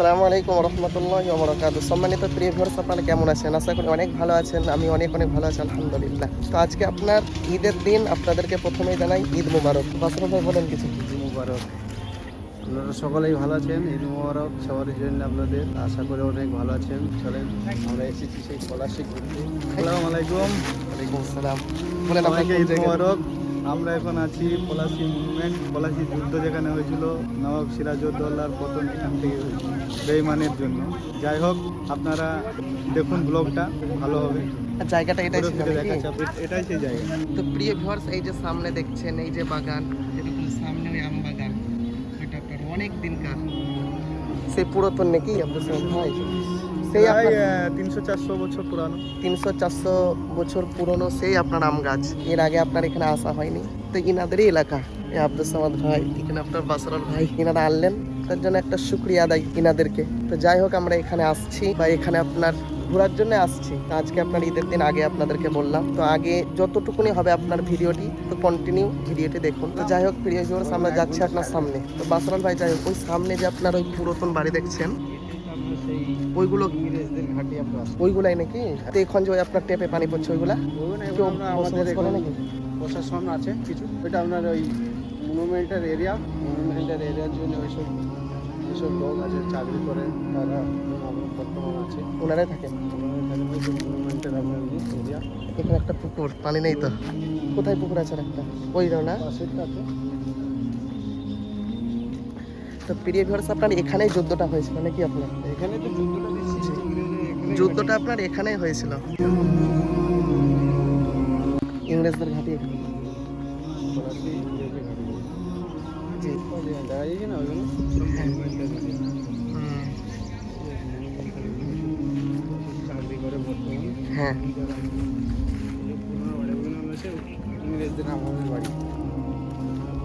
আসসালামু আলাইকুম রহমতুল্লাহ বরকাত সম্মানিত প্রিয় ভিউয়ার্স আপনারা কেমন আছেন? আশা করি অনেক ভালো আছেন। আমি অনেক অনেক ভালো আছি আলহামদুলিল্লাহ। তো আজকে আপনার ঈদের দিন আপনাদেরকে প্রথমেই জানাই ঈদ মুবারক। বাসর ভাই বলেন কিছু। ঈদ মুবারক। আপনারা সকলেই ভালো আছেন? ঈদ মুবারক সবারই জন্য আপনাদের আশা করি অনেক ভালো আছেন। চলেন আমরা এসেছি সেই ঘুরতে। আসসালামু আলাইকুম। ওয়ালাইকুম আসসালাম। বলেন কোন ঈদ? মুবারক। আমরা এখন আছি পলাশি মুভমেন্ট পলাশি যুদ্ধ যেখানে হয়েছিল নবাব সিরাজউদ্দৌলার পতন এখান থেকে বেইমানের জন্য। যাই হোক আপনারা দেখুন ব্লগটা ভালো হবে। আর জায়গাটা এটাই? এটাই সেই জায়গা। তো প্রিয় ভিউয়ার্স এই যে সামনে দেখছেন এই যে বাগান এরকম সামনে ওই আম বাগান এটা আপনার অনেক দিনকার সেই পুরাতন নাকি? আপনার সেই তিনশো চারশো বছর পুরানো। তিনশো চারশো বছর পুরনো সেই আপনার আম গাছ। এর আগে আপনার এখানে আসা হয়নি। তো ইনাদেরই এলাকা। আব্দুল সামাদ ভাই এখানে আপনার বাসরাল ভাই ইনারা আনলেন। তার জন্য একটা শুক্রিয়া আদায় ইনাদেরকে। তো যাই হোক আমরা এখানে আসছি বা এখানে আপনার ঘোরার জন্য আসছি। আজকে আপনার ঈদের দিন আগে আপনাদেরকে বললাম। তো আগে যতটুকুনি হবে আপনার ভিডিওটি তো কন্টিনিউ ভিডিওটি দেখুন। তো যাই হোক প্রিয় আমরা যাচ্ছি আপনার সামনে। তো বাসরাল ভাই যাই হোক ওই সামনে যে আপনার ওই পুরাতন বাড়ি দেখছেন ওইগুলো ইংরেজদের ঘাঁটি আমরা ওইগুলাই নাকি? তো এখন যে আপনার টেপে পানি পড়ছে ওইগুলা? আমাদের নাকি? প্রশাসন আছে কিছু। ওইটা আপনার ওই মনুমেন্টের এরিয়া মনুমেন্টের এরিয়ার জন্য ওইসব যেসব লোক আছে চাকরি করে তারা বর্তমান আছে। ওনারাই থাকেন? মনুমেন্টের আপনার এরিয়া এখানে একটা পুকুর পানি নেই তো। কোথায় পুকুর আছে একটা? ওই না আছে। তো প্রিয় ভিউয়ার্স আপনার এখানেই যুদ্ধটা হয়েছিল নাকি আপনার? এখানে তো যুদ্ধটা যুদ্ধটা আপনার এখানেই হয়েছিল। ইংরেজদের ঘাঁটি এখানে। হ্যাঁ। ইংরেজদের আমলের বাড়ি।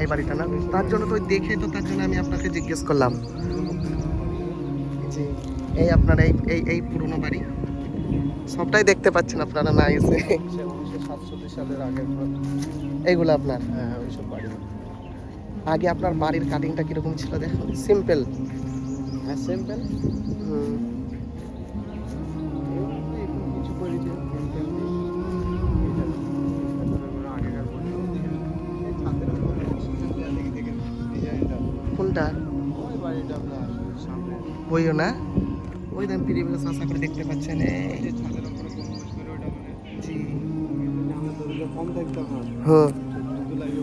এই বাড়িটা না? তার জন্য তো দেখে তো তার জন্য আমি আপনাকে জিজ্ঞেস করলাম। জি এই আপনার এই এই এই পুরনো বাড়ি। সবটাই দেখতে পাচ্ছেন আপনারা না এসে। সালের এইগুলো আপনার? হ্যাঁ ওইসব বাড়ি আগে আপনার বাড়ির কাটিংটা কীরকম ছিল দেখুন। সিম্পল হ্যাঁ সিম্পল কিছু বইও না। ওই দেন পিরিবেশ আশা করে দেখতে পাচ্ছেন এই এই যে ছাদের উপরে গম্বুজ করে ওটা মানে। জি। কম দেখতাম না হ্যাঁ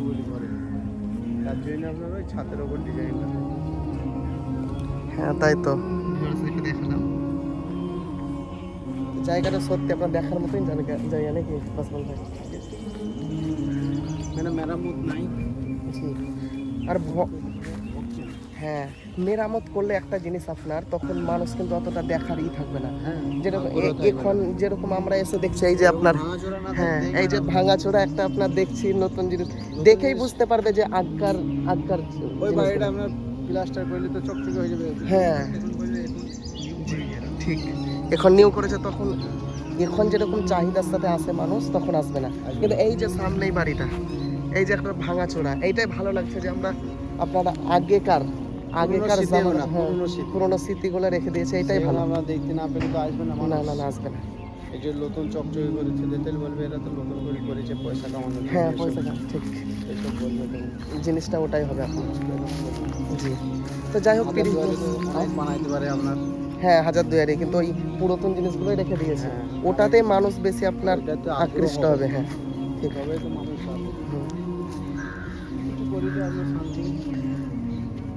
বলি করে তার জন্য আপনার ওই ছাদের উপর ডিজাইনটা হ্যাঁ তাই তো। দেখালাম জায়গাটা সত্যি আপনার দেখার মতোই জায়গা নাকি? ভাই মানে মেরামত নাই। আর হ্যাঁ মেরামত করলে একটা জিনিস আপনার তখন মানুষ কিন্তু অতটা দেখারই থাকবে না। হ্যাঁ যেরকম এখন যেরকম আমরা এসে দেখছি এই যে আপনার হ্যাঁ এই যে ভাঙাচোরা একটা আপনার দেখছি নতুন জিনিস। দেখেই বুঝতে পারবে যে আগকার আগকার ওই বাড়িটা আপনার প্লাস্টার করলে তো চকচকে হয়ে যাবে। হ্যাঁ। ঠিক। এখন নিউ করেছে তখন এখন যেরকম চাহিদার সাথে আসে মানুষ তখন আসবে না। কিন্তু এই যে সামনেই বাড়িটা এই যে একটা ভাঙাচোরা এইটাই ভালো লাগছে যে আমরা আপনারা আগেকার আগেকার জামানা না, হ্যাঁ, পুরোনো স্মৃতিগুলো রেখে দিয়েছে এটাই ভালো। আমরা দেখতে না পেলে তো আসবে না না। না না আসবে না। এই যে নতুন চকচকে করেছে দেখতে বলবে এরা তো নতুন করে করেছে পয়সা জন্য হ্যাঁ পয়সা কাম, ঠিক। এসব বলবে জিনিসটা ওটাই হবে আপনার জি। তো যাই হোক অনেক বানাইতে পারে আপনার। হ্যাঁ হাজার দুয়ারি কিন্তু ওই পুরাতন জিনিসগুলোই রেখে দিয়েছে। হ্যাঁ। ওটাতেই মানুষ বেশি আপনার ওটাতে আকৃষ্ট হবে। হবে হ্যাঁ। ঠিক। তবে তো মানুষ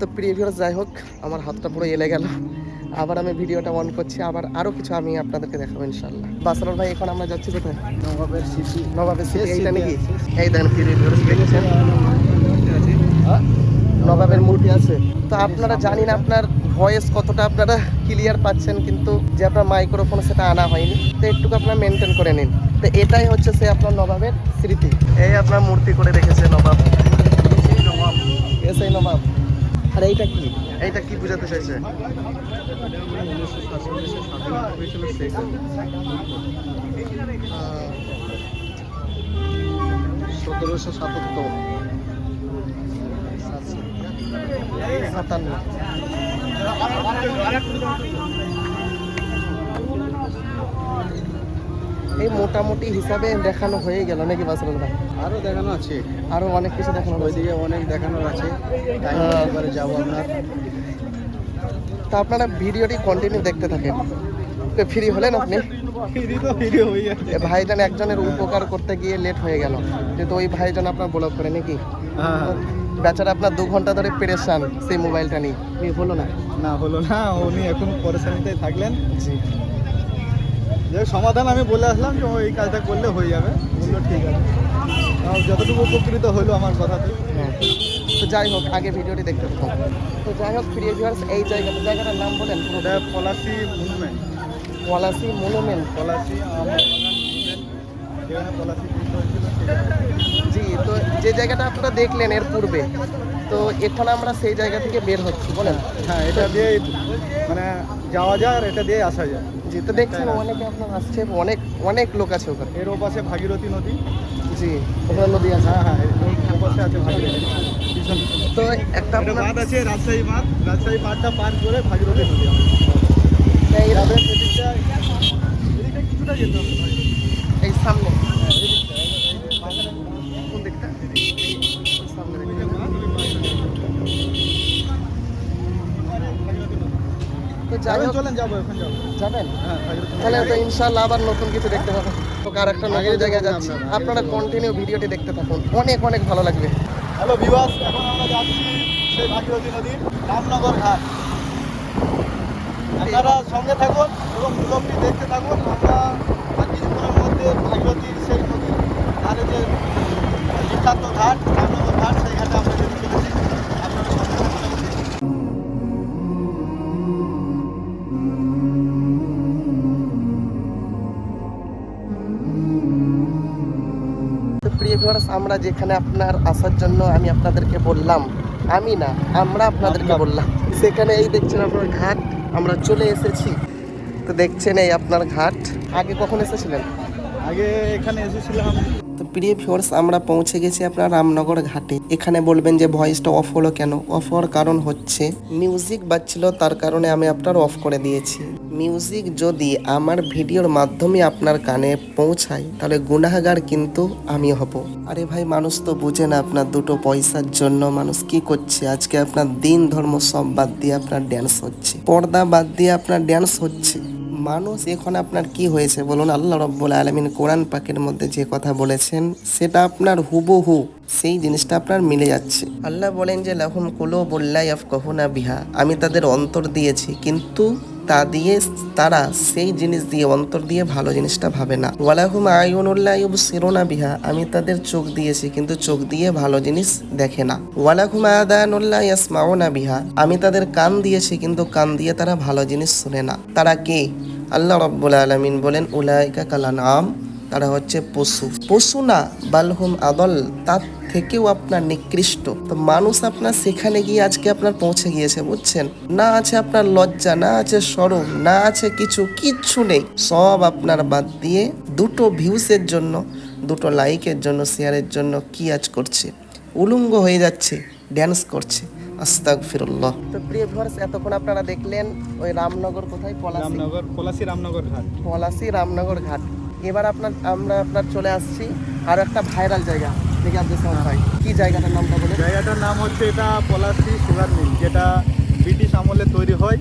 তো শান্তি প্রিভিয়াস যাই হোক আমার হাতটা পুরো এলে গেল। আবার আমি ভিডিওটা অন করছি আবার আরও কিছু আমি আপনাদেরকে দেখাবো ইনশাল্লাহ বাসরাল ভাই এখন আমরা যাচ্ছি কোথায়? নবাবের স্মৃতি নবাবের সিটি এইটা নাকি? এই দেখেন প্রিভিয়াস দেখছেন? হ্যাঁ? নবাবের মূর্তি আছে। তো আপনারা জানি না আপনার ভয়েস কতটা আপনারা ক্লিয়ার পাচ্ছেন কিন্তু যে আপনার মাইক্রোফোন সেটা আনা হয়নি। তো একটু আপনার মেনটেন করে নিন। তো এটাই হচ্ছে সে আপনার নবাবের স্মৃতি। এই আপনার মূর্তি করে রেখেছে নবাব। এসআই নবাব। আর এইটা কি? এইটা কি বোঝাতে চাইছে? সতেরোশো সাতাত্তর। সাতান্ন এই মোটামুটি হিসাবে দেখানো হয়ে গেল নাকি বাসরুল ভাই আরও দেখানো আছে। আরও অনেক কিছু দেখানো হয়েছে ওইদিকে অনেক দেখানোর আছে। এবারে যাব আপনার তো আপনারা ভিডিওটি কন্টিনিউ দেখতে থাকেন। তো ফ্রি হলেন আপনি? ভাইজান একজনের উপকার করতে গিয়ে লেট হয়ে গেল। যেহেতু ওই ভাইজান আপনার ব্লক করে নাকি? হ্যাঁ। বেচারা আপনার দু ঘণ্টা ধরে পেরেছান সেই মোবাইলটা নিয়ে। হলো না না হলো না। উনি এখন পরেশানিতেই থাকলেন। জি। যে সমাধান আমি বলে আসলাম যে এই কাজটা করলে হয়ে যাবে। বলল ঠিক আছে। যতটুকু উপকৃত হলো আমার কথাতে। হ্যাঁ। তো যাই হোক আগে ভিডিওটি দেখতে থাকুন। তো যাই হোক প্রিয় ভিউয়ার্স এই জায়গাটা জায়গাটার নাম বলেন। ওটা পলাশি মুভমেন্ট পলাশি মনুমেন্ট পলাশি জি তো যে জায়গাটা আপনারা দেখলেন এর পূর্বে তো এখন আমরা সেই জায়গা থেকে বের হচ্ছি বলেন। হ্যাঁ এটা দিয়ে মানে যাওয়া যায় আর এটা দিয়ে আসা যায়। জি তো দেখছেন অনেকে আপনার আসছে অনেক অনেক লোক আছে ওখানে। এর ওপাশে ভাগীরথী নদী। জি ওখানে নদী আছে। হ্যাঁ হ্যাঁ ওপাশে আছে ভাগীরথী তো একটা বাঁধ আছে রাজশাহী বাঁধ। রাজশাহী বাঁধটা পার করে ভাগীরথী নদী। এই কিছুটা যেতে হবে। এই সামনে হ্যাঁ, এদিকটা, এদিকটা। কোন দিকটা সামনে ওই দিকটা। যে বাঁধ, ওই বাঁধ। তো যাই হোক। চলেন যাব এখন যাব। যাবেন? হ্যাঁ নদী। তাহলে তো ইনশাল্লাহ আবার নতুন কিছু দেখতে পাবেন আর একটা নতুন জায়গায় যাচ্ছি। আপনারা। কন্টিনিউ ভিডিওটি দেখতে থাকুন। অনেক অনেক ভালো লাগবে। হ্যালো বিবাস এখন আমরা যাচ্ছি সেই ভাগীরথী নদীর রামনগর ঘাট। আপনারা সঙ্গে থাকুন এবং ব্লগটি দেখতে থাকুন। আমরা আর কিছুক্ষণের মধ্যে ভাগীরথীর সেই নদীর ধারে যে বিখ্যাত ঘাট রামনগর ঘাট সেই ঘাটে আমরা আমরা যেখানে আপনার আসার জন্য আমি আপনাদেরকে বললাম আমি না আমরা আপনাদেরকে বললাম। সেখানে এই দেখছেন আপনার ঘাট আমরা চলে এসেছি। তো দেখছেন এই আপনার ঘাট। আগে কখন এসেছিলেন? আগে এখানে এসেছিলাম প্রিয় ভিউয়ার্স আমরা পৌঁছে গেছি আপনার রামনগর ঘাটে। এখানে বলবেন যে ভয়েসটা অফ হলো কেন? অফ হওয়ার কারণ হচ্ছে মিউজিক বাজছিল, তার কারণে আমি আপনার অফ করে দিয়েছি। মিউজিক যদি আমার ভিডিওর মাধ্যমে আপনার কানে পৌঁছায়, তাহলে গুনাহগার কিন্তু আমি হব। আরে ভাই, মানুষ তো বুঝে না আপনার দুটো পয়সার জন্য মানুষ কি করছে। আজকে আপনার দিন ধর্ম সব বাদ দিয়ে আপনার ড্যান্স হচ্ছে। পর্দা বাদ দিয়ে আপনার ড্যান্স হচ্ছে। মানুষ, এখন আপনার কি হয়েছে বলুন? আল্লাহ রব্বুল আলমিন কোরআন পাকের মধ্যে যে কথা বলেছেন, সেটা আপনার হুবহু সেই জিনিসটা আপনার মিলে যাচ্ছে। আল্লাহ বলেন যে, লাহুম কুলো বললাই আফ কহুনা বিহা। আমি তাদের অন্তর দিয়েছি, কিন্তু তা দিয়ে তারা সেই জিনিস দিয়ে অন্তর দিয়ে ভালো জিনিসটা ভাবে না। ওয়ালাহুম আয়ুনুল্লাহ সিরোনা বিহা। আমি তাদের চোখ দিয়েছি, কিন্তু চোখ দিয়ে ভালো জিনিস দেখে না। ওয়ালাহুম আদানুল্লাহ ইয়াসমাউনা বিহা। আমি তাদের কান দিয়েছি, কিন্তু কান দিয়ে তারা ভালো জিনিস শুনে না। তারা কে? আল্লাহ রব্বুল আলমিন বলেন, উলাইকা কালান আম তারা হচ্ছে পশু। পশু না বালহুম আদল, তার থেকেও আপনার নিকৃষ্ট। তো মানুষ আপনার সেখানে গিয়ে আজকে আপনার পৌঁছে গিয়েছে, বুঝছেন? না আছে আপনার লজ্জা, না আছে সরম, না আছে কিছু, কিচ্ছু নেই। সব আপনার বাদ দিয়ে দুটো ভিউসের জন্য, দুটো লাইকের জন্য, শেয়ারের জন্য কি আজ করছে? উলঙ্গ হয়ে যাচ্ছে ড্যান্স করছে। আস্তাক ফিরুল্লাহ তো প্রিয় ভিউয়ার্স এতক্ষণ আপনারা দেখলেন ওই রামনগর কোথায়? পলাশী। রামনগর পলাশি রামনগর ঘাট। পলাশি রামনগর ঘাট। এবার আপনার আমরা আপনার চলে আসছি আরও একটা ভাইরাল জায়গা। দেখি আব্দুল ভাই কি জায়গাটার নামটা বলে জায়গাটার নাম হচ্ছে এটা পলাশি সুগার মিল যেটা ব্রিটিশ আমলে তৈরি হয়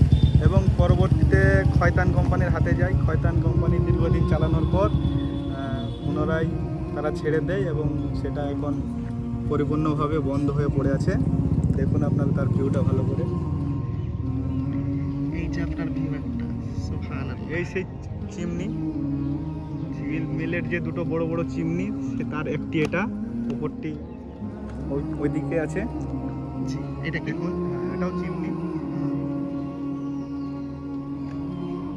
এবং পরবর্তীতে খয়তান কোম্পানির হাতে যায়। খয়তান কোম্পানি দীর্ঘদিন চালানোর পর পুনরায় তারা ছেড়ে দেয় এবং সেটা এখন পরিপূর্ণভাবে বন্ধ হয়ে পড়ে আছে। দেখুন আপনার তার ভিউটা ভালো করে। এই যে আপনার ভিউ একটা এই সেই চিমনি মিল মিলের যে দুটো বড় বড় চিমনি সে তার একটি এটা উপরটি ওই ওইদিকে আছে। এটা দেখুন এটাও চিমনি।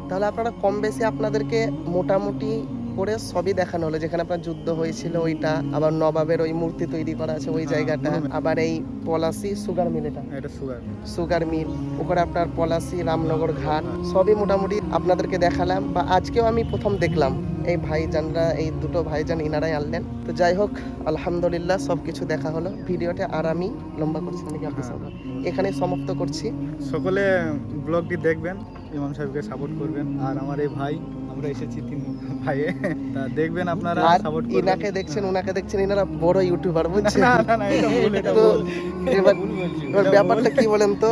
তাহলে আপনারা কম বেশি আপনাদেরকে মোটামুটি করে সবই দেখানো হলো। যেখানে আপনার যুদ্ধ হয়েছিল ওইটা। আবার নবাবের ওই মূর্তি তৈরি করা আছে ওই হ্যাঁ, জায়গাটা। আবার এই পলাশি সুগার মিল এটা। Sugar sugar mill. ওখানে আপনার পলাশি রামনগর ঘাট। সবই মোটামুটি আপনাদেরকে দেখালাম। বা আজকেও আমি প্রথম দেখলাম। এই ভাইজানরা এই দুটো ভাইজান ইনারাই আনলেন। তো যাই হোক আলহামদুলিল্লাহ সব কিছু দেখা হলো। ভিডিওটা আর আমি লম্বা করছি নাকি হ্যাঁ। এখানে সমাপ্ত করছি। সকলে ব্লগটি দেখবেন ইমাম সাহেবকে সাপোর্ট করবেন। আর আমার এই ভাই আমরা এসেছি তিন ভাইয়ে। তা দেখবেন আপনারা সাপোর্ট করবেন। ইনাকে দেখছেন ওনাকে দেখছেন ইনারা বড় ইউটিউবার বুঝছেন? না না এটা ভুল এটা তো এবার এবার ব্যাপারটা কি বলেন তো?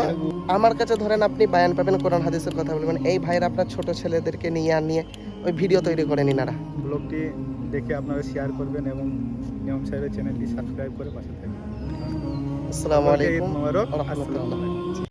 আমার কাছে ধরেন আপনি বায়ান পাবেন কোরআন হাদিসের কথা বলবেন। এই ভাইয়ের আপনার ছোট ছেলেদেরকে নিয়ে আর নিয়ে ওই ভিডিও তৈরি করেন ইনারা। ব্লগটি দেখে আপনারা শেয়ার করবেন এবং ইমাম সাহেবের চ্যানেলটি সাবস্ক্রাইব করে পাশে থাকবেন। আসসালামু আলাইকুম। মোবারক। রহমতুল্লাহ